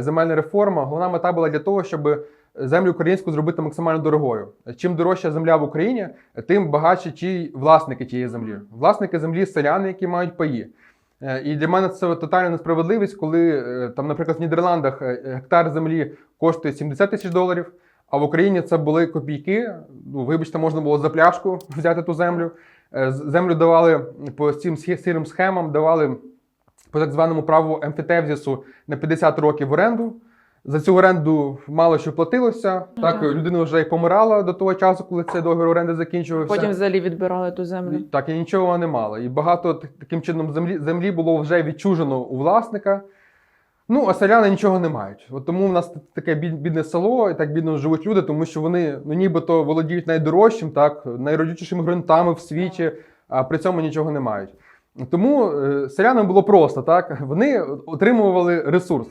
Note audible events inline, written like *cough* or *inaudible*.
Земельна реформа, головна мета була для того, щоб землю українську зробити максимально дорогою. Чим дорожча земля в Україні, тим багатші ті власники тієї землі. Власники землі селяни, які мають паї. Е, І для мене це тотальна несправедливість, коли е, там, наприклад, в Нідерландах е, гектар землі коштує 70 тисяч доларів, а в Україні це були копійки. Ну, вибачте, можна було за пляшку *laughs* взяти ту землю. Землю давали по цим сірим схемам, давали по так званому праву емфітевзісу на 50 років в оренду. За цю оренду мало що платилося. Так, людина вже і помирала до того часу, коли цей договір оренди закінчувався. Потім взагалі відбирали ту землю. Так, і нічого не мало. І багато таким чином землі, землі було вже відчужено у власника. Ну, а селяни нічого не мають. От тому в нас таке бідне село, і так бідно живуть люди, тому що вони ну, нібито володіють найдорожчим, так, найродючішими ґрунтами в світі, а при цьому нічого не мають. Тому е, селянам було просто, так? Вони отримували ресурс.